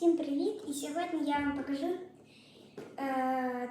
Всім привіт! І сьогодні я вам покажу е,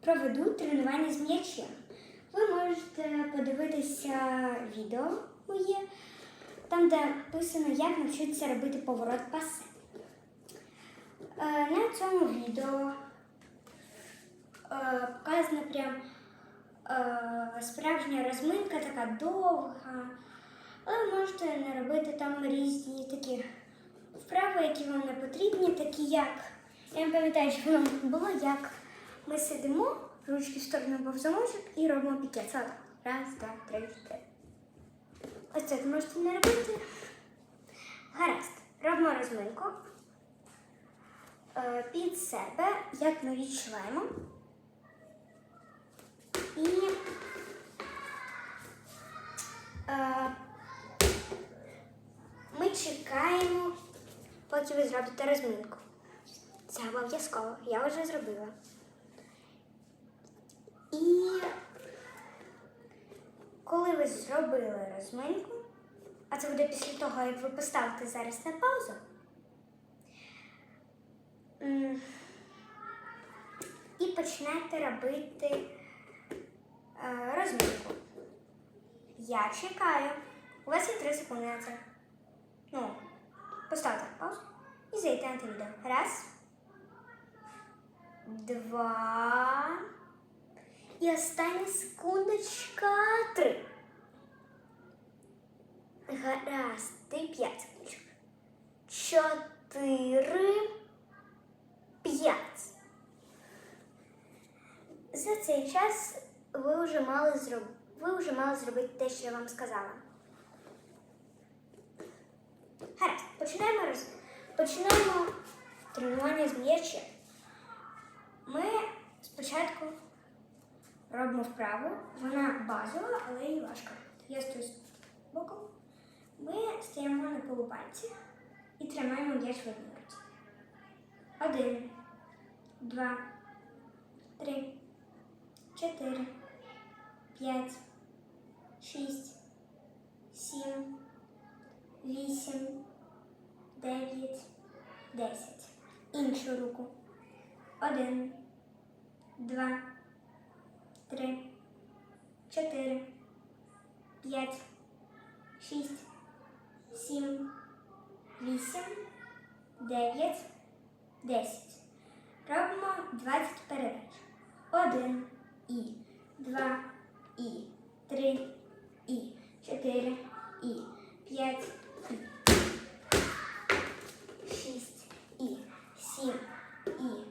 проведу тренування з м'ячем. Ви можете подивитися відео моє, там, де написано, як навчитися робити поворот пасе. Е, на цьому відео е, показана прям е, справжня розминка, така довга. Але можете не робити там різні такі вправи, які вам не потрібні, такі як. Я не пам'ятаю, що воно було, як ми сидимо, ручки в сторону замочок і робимо пікет. Це. Раз, два, три, чотири. Ось це можете не робити. Гаразд. Робимо розминку е, під себе, як ми відчуваємо. І е, ми чекаємо, поки ви зробите розминку. Це обов'язково, я вже зробила. І коли ви зробили розминку, а це буде після того, як ви поставите зараз на паузу. І почнете робити е, розминку. Я чекаю. У вас є 3 секунди на це. Ну, і зайдете на. Раз. Два. І остання секундочка. Три. Гаразд. Ти п'ять секундочок. Чотири. П'ять. За цей час ви вже мали зробити. Ви вже мали зробити те, що я вам сказала. Гаразд, починаємо починаємо тренування з м'ячем. Ми спочатку робимо вправу, вона базова, але і важка. Я стою з боку. Ми стоїмо на полупальці і тримаємо м'яч в одній руці. Один, два, три, чотири, п'ять, шість, сім вісім, десять. Іншу руку. Один, два, три, чотири, п'ять, шість, сім, вісім, дев'ять, десять. Робимо 20 передач. Один і, два і, три і, чотири і, п'ять і, шість і, сім і,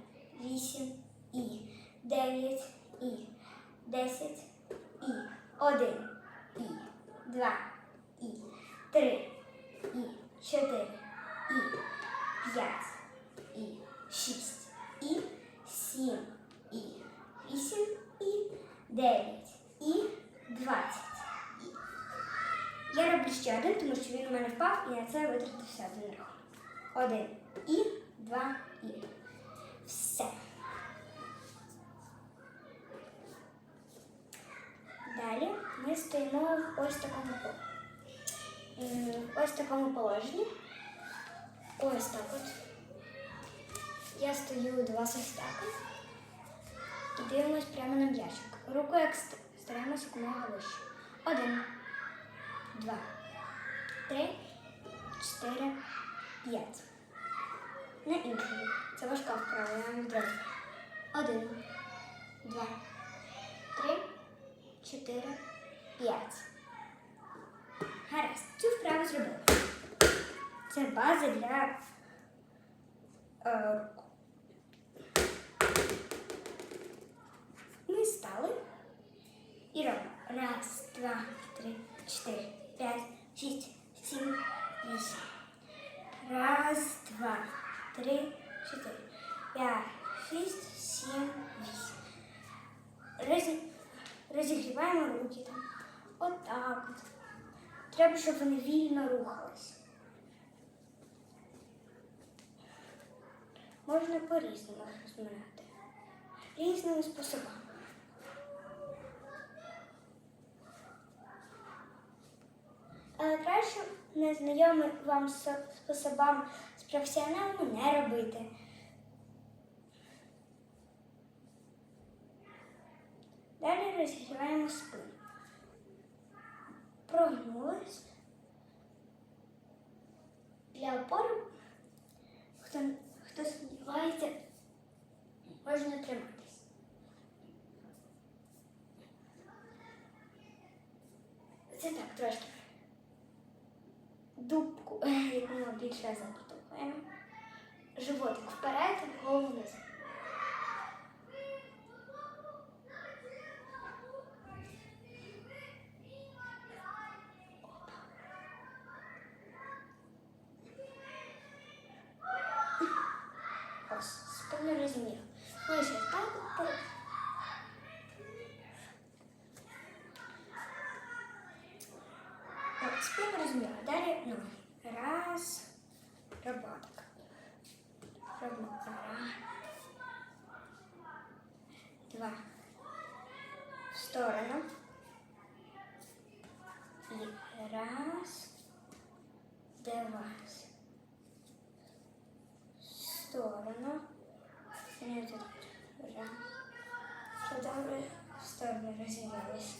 вісім і, дев'ять і, десять і, один і, два і, три і, чотири і, п'ять і, шість і, сім і, вісім і, дев'ять і, двадцять. Я роблю ще один, тому що він у мене впав, і на це витратився один рахунок. Один і, два і. Все. Далі ми стоїмо в ось такому ось такому положенні. Ось так от. Я стою ось так. І дивимось прямо на м'ячик. Руку як ст- стараємося якомога вище. Один два, три, чотири, п'ять. На іншу. Це важка вправа, я вам відразу. Один, два, три, чотири, п'ять. Гаразд, цю вправу зробили. Це база для е, рук. Ми стали і робимо. Раз, два, три, чотири, п'ять, шість, сім, вісім. Раз, два, три, чотири, п'ять, шість, сім, вісім. Розі... Розігріваємо руки там. Отак от. Треба, щоб вони вільно рухались. Можна по-різному розминати. Різними способами. Краще незнайомим вам со- способам з професіоналами не робити. Далі розігріваємо спину. Прогнулись. Для опори, хто, хто сумнівається, можна триматись. Це так трошки. Дубку, яку ми більше запотопаємо. Животик вперед, голову вниз. Ось, спину розмір. Ми ще так от пере- Так, спину розмір. Далі ноги. Раз. Роботок. Робимо раз. Два. В сторону. І раз. Два. В сторону. І тут. Раз. Що добре? В сторону розірвались.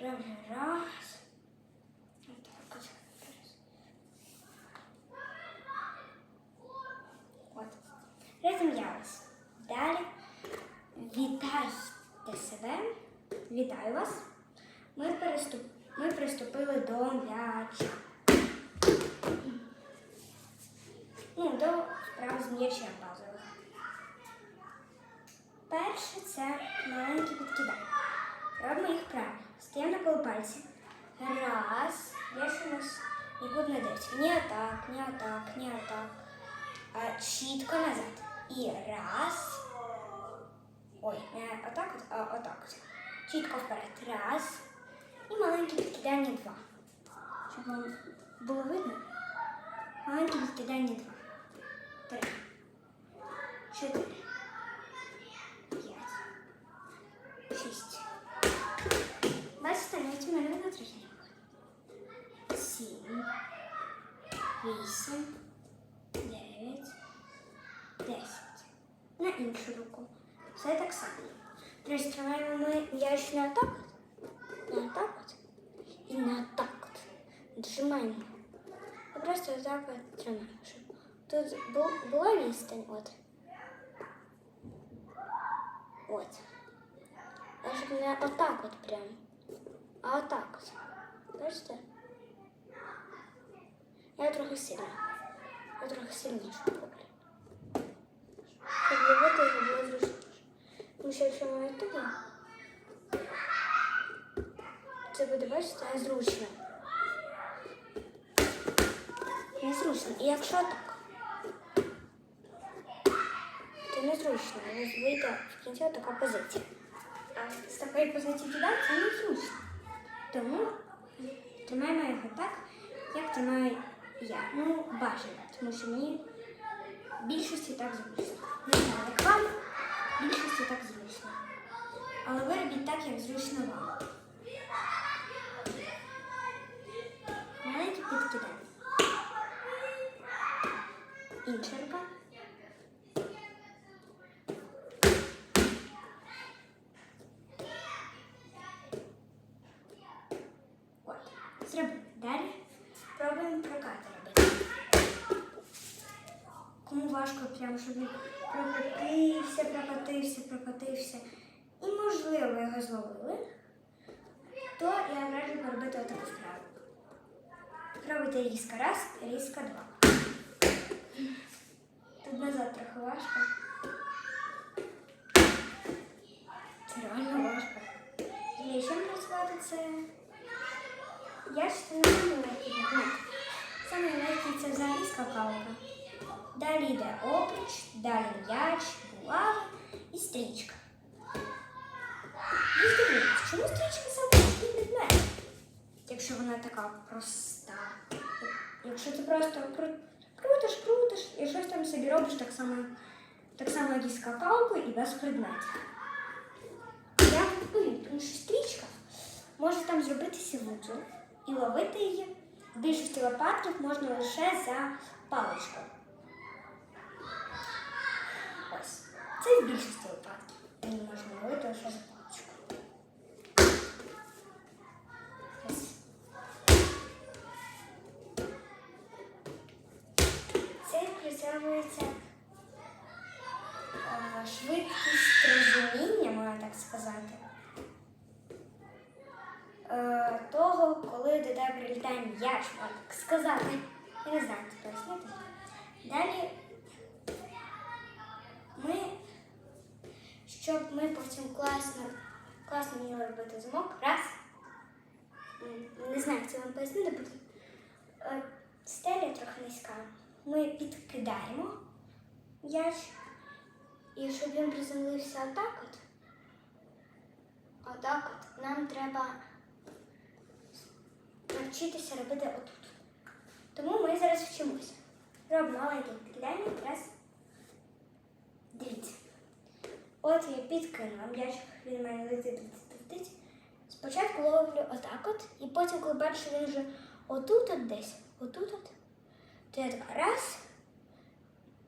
Роблю раз. Отак от. От. Розім'ялись. Далі вітайте себе. Вітаю вас. Ми, переступ... Ми приступили до м'яча. Ну, до вправ з м'ячем базових. Перше це маленькі підкидання. Робимо їх правильно. Стаємо на полупальці. Раз. Більше у нас нікуди не дивиться. Ні отак, ні отак, ні отак. А чітко назад. І раз. Ой, не отак от, а отак от. Чітко вперед. Раз. І маленькі підкидання два. Щоб вам було видно. Маленькі підкидання два. Три. Чотири. П'ять. Шість. Бачите, навіть у мене трохи. Сім. Вісім. Дев'ять. Десять. На іншу руку. Все так само. Тобто тримаємо ми м'яч не отак от, не отак от і не отак от. Нажимаємо. А просто отак от тримаємо, щоб тут бу- була відстань. От. От. А щоб не отак от прям, а отак от. Бачите? Я трохи сильна. Я трохи сильніше роблю. Щоб робити його було зручніше. Тому що якщо ми такі, це буде, бачите, зручно. Незручно. І якщо так, то незручно. Вийде в кінці така позиція. А з такої позиції кидати це незручно. Тому тримаємо його так, як тримаю я. Ну, бажано, тому що мені в більшості так зручно. Не знаю, як вам, в більшості так зручно. Але ви робіть так, як зручно вам. Маленькі підкидання. Інша рука. От. Зробили. Далі пробуємо прокати робити. Кому важко, прям, щоб він прокатився, прокатився, прокатився. І можливо його зловили, то я раджу поробити отаку вправу. Пробуйте різко раз, різко два. Тут назад трохи важко. Це реально важко. І ще працювати це. Я ж не саме легкий. Саме легкий це взагалі скакалка. Далі йде обруч, далі м'яч, булава і стрічка. Ви здивуєтесь, чому стрічка саме легкий предмет? Якщо вона така проста. Якщо ти просто кру- крутиш, крутиш і щось там собі робиш так само, так само як і скакалку і без предметів. Я відповім, тому що стрічка може там зробитися вузол. і ловити її. В більшості випадків можна лише за паличкою. Це в більшості випадків. Можна ловити лише за паличкою. Це присягується е, швидкість розуміння, можна так сказати. Е, Того, коли до тебе прилітає м'яч, можна так сказати. Я не знаю, як це. Далі ми, щоб ми потім класно, класно вміли робити замок, раз. Не знаю, як це вам пояснити, бо е, стеля трохи низька. Ми підкидаємо м'яч, і щоб він приземлився отак от. Отак от нам треба навчитися робити отут. Тому ми зараз вчимося. Робимо маленьке підкидання. Раз. Дивіться. От я підкинула м'яч, він мене летить, летить. Спочатку ловлю отак от, і потім, коли бачу, він вже отут от десь, отут от, то я така раз.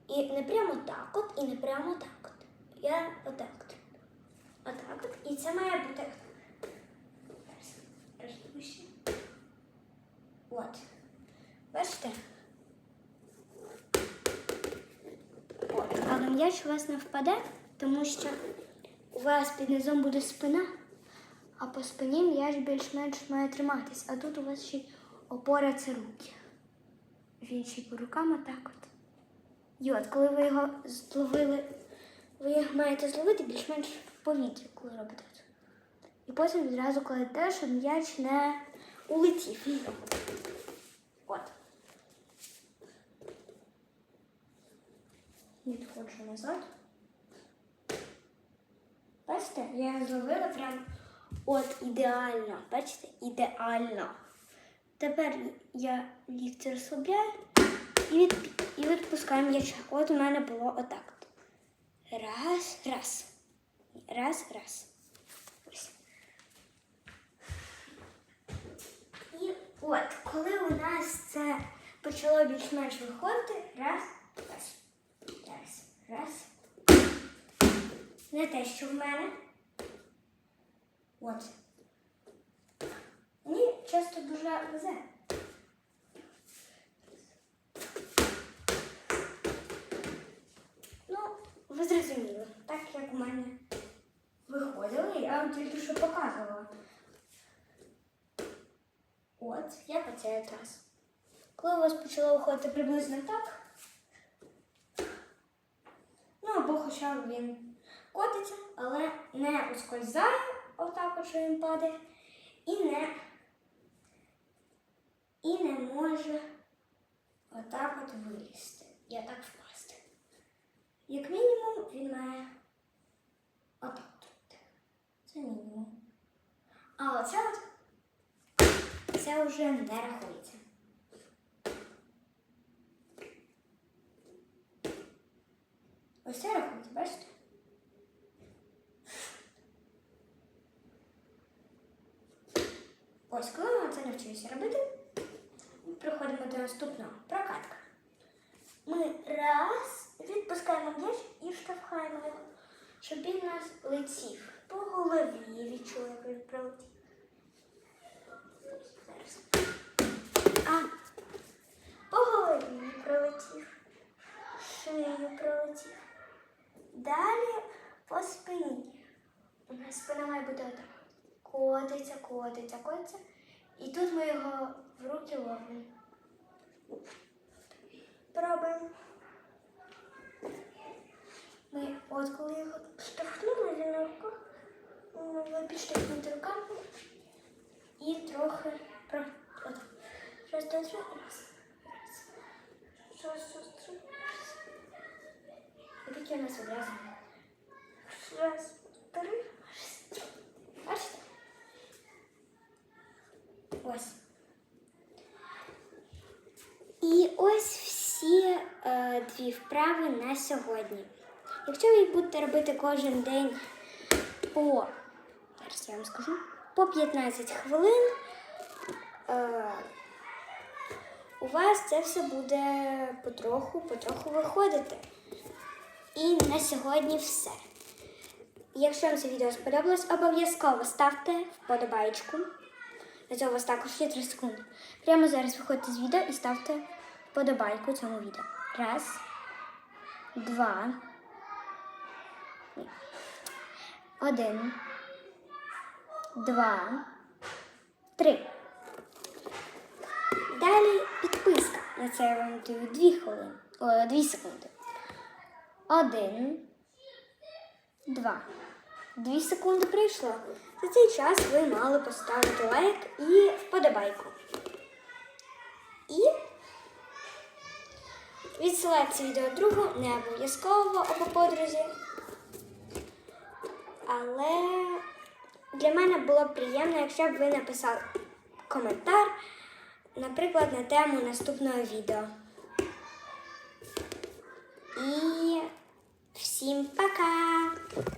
І не прямо так от, і не прямо так от. Я отак от. Отак от. І це має бути. Вище. От. Бачите? От. Але м'яч у вас не впаде, тому що у вас під низом буде спина, а по спині м'яч більш-менш має триматись. А тут у вас ще опора це руки. Він ще по рукам отак от. І от, коли ви його зловили, ви його маєте зловити більш-менш в повітрі, коли робите. І потім відразу кладете, щоб м'яч не улетів. От. Відходжу назад. Бачите, я його зловила прям от ідеально. Бачите, ідеально. Тепер я лікті розслабляю і, від, і відпускаю м'яча. От у мене було отак. Раз, раз. Раз, раз. Ось. І от, коли у нас це почало більш-менш виходити, раз, раз, раз, раз. Не те, що в мене. От. Мені часто дуже везе. Ну, ви зрозуміли, так як у мене виходило, я вам тільки що показувала. От, я по цей. Коли у вас почало виходити приблизно так, ну або хоча б він котиться, але не ускользає отак, от, що він падає, і не, і не може отак от вилізти і отак впасти. Як мінімум, він має отак тут. Це мінімум. А оце от це вже не рахується. Ось це рахується, бачите? Ось, коли ми це навчилися робити, приходимо до наступного прокатка. Ми раз відпускаємо м'яч і штовхаємо його, щоб він нас летів по голові, відчули, як він пролетів. А, по голові пролетів, шию пролетів. Далі по спині. У нас спина має бути отак. Котиться, котиться, котиться. І тут ми його в руки ловимо. Пробуємо. Ми, от коли його штовхнули, він на руках, ви підштовхнути руками і трохи про. Раз, раз. І такі у нас одразу. Раз, три. Бачите? Ось. І ось всі е, дві вправи на сьогодні. Якщо ви будете робити кожен день по, зараз я вам скажу, по 15 хвилин, е, у вас це все буде потроху, потроху виходити. І на сьогодні все. Якщо вам це відео сподобалось, обов'язково ставте вподобайку. На цього у вас також є 3 секунди. Прямо зараз виходьте з відео і ставте вподобайку цьому відео. Раз, два, один, два, три. Далі підписка. На це я вам даю 2 хвилини. О, 2 секунди. Один, два. Дві секунди прийшло. За цей час ви мали поставити лайк і вподобайку. І відсилати це відео другу не обов'язково або подрузі. Але для мене було б приємно, якщо б ви написали коментар, наприклад, на тему наступного відео. І всім пока!